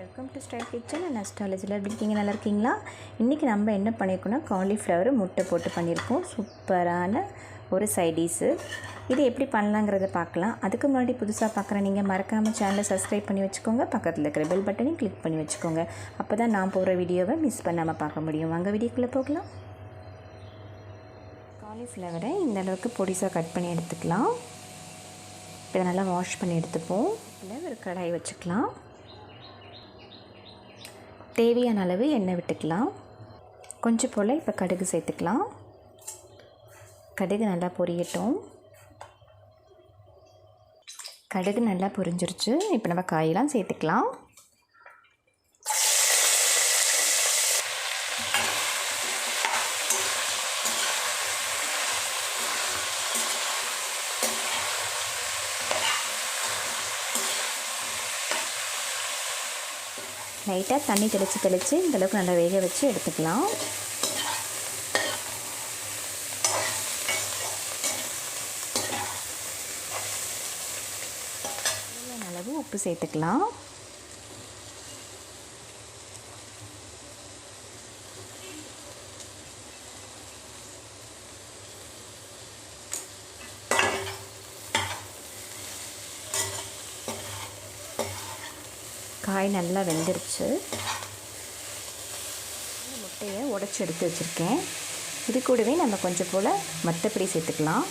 Welcome to style kitchen and அஸ்ட்ராலஜியில் எப்படி இருக்கீங்க நல்லா இருக்கீங்களா? இன்றைக்கி நம்ம என்ன பண்ணியிருக்கோம்னா காலிஃப்ளவர் முட்டை போட்டு பண்ணியிருக்கோம் சூப்பரான ஒரு சைடிஸு இது எப்படி பண்ணலாங்கிறத பார்க்கலாம். அதுக்கு முன்னாடி புதுசாக பார்க்குற நீங்கள் மறக்காமல் சேனலை சப்ஸ்கிரைப் பண்ணி வச்சுக்கோங்க. பக்கத்தில் இருக்கிற பெல் பட்டனையும் கிளிக் பண்ணி வச்சுக்கோங்க. அப்போ தான் நான் போகிற வீடியோவை மிஸ் பண்ணாமல் பார்க்க முடியும். வாங்க வீடியோக்குள்ளே போகலாம். காலிஃப்ளவரை இந்த அளவுக்கு பொடிசாக கட் பண்ணி எடுத்துக்கலாம். இதை நல்லா வாஷ் பண்ணி எடுத்துப்போம். இல்லை ஒரு கடாய் வச்சுக்கலாம். தேவையான அளவு எண்ணெய் விட்டுக்கலாம். கொஞ்சம் போல் இப்போ கடுகு சேர்த்துக்கலாம். கடுகு நல்லா பொரியட்டும். கடுகு நல்லா பொரிஞ்சிருச்சு. இப்போ நம்ம காயெல்லாம் சேர்த்துக்கலாம். லைட்டாக தண்ணி தெளித்து தெளித்து இந்தளவுக்கு நல்லா வேக வச்சு எடுத்துக்கலாம். அளவு உப்பு சேர்த்துக்கலாம். காய் நல்லா வெந்துருச்சு. முட்டையை உடச்சி எடுத்து வச்சுருக்கேன். இது கூடவே நம்ம கொஞ்சம் போல் மற்றபடி சேர்த்துக்கலாம்.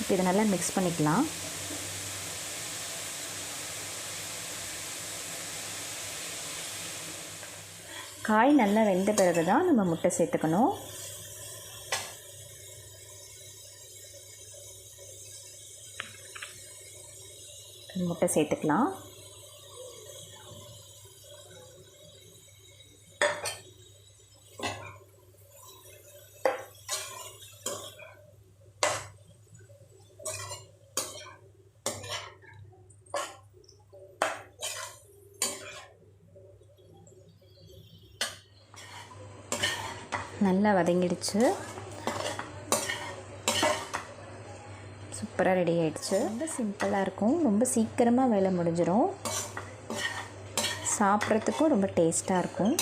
இப்போ இதை நல்லா மிக்ஸ் பண்ணிக்கலாம். காய் நல்லா வெந்த பிறகு தான் நம்ம முட்டை சேர்த்துக்கணும். முட்டை சேர்த்துக்கலாம். நல்லா வதங்கிடுச்சு. சூப்பராக ரெடி ஆகிடுச்சு ரொம்ப சிம்பிளாக இருக்கும். ரொம்ப சீக்கிரமாக வேலை முடிஞ்சிடும் சாப்பிட்றதுக்கும் ரொம்ப டேஸ்ட்டாக இருக்கும்.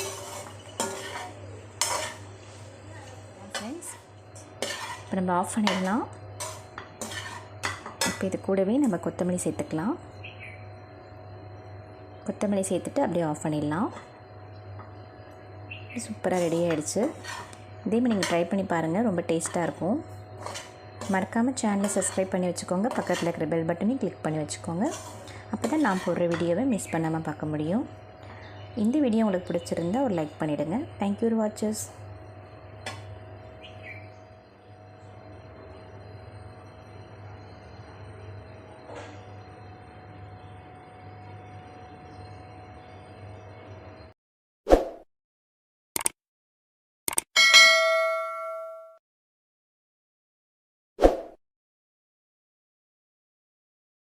ஃப்ரெண்ட்ஸ் இப்போ நம்ம ஆஃப் பண்ணிடலாம். இப்போ இது கூடவே நம்ம கொத்தமல்லி சேர்த்துக்கலாம். கொத்தமல்லி சேர்த்துட்டு அப்படியே ஆஃப் பண்ணிடலாம். சூப்பராக ரெடி ஆகிடுச்சு இதே மாதிரி நீங்கள் ட்ரை பண்ணி பாருங்கள் ரொம்ப டேஸ்ட்டாக இருக்கும். மறக்காமல் சேனலை சப்ஸ்கிரைப் பண்ணி வச்சுக்கோங்க. பக்கத்தில் இருக்கிற பெல் பட்டனையும் கிளிக் பண்ணி வச்சுக்கோங்க. அப்போ தான் நான் போடுற வீடியோவை மிஸ் பண்ணாமல் பார்க்க முடியும். இந்த வீடியோ உங்களுக்கு பிடிச்சிருந்தா ஒரு லைக் பண்ணிவிடுங்க தேங்க்யூ வாட்சஸ்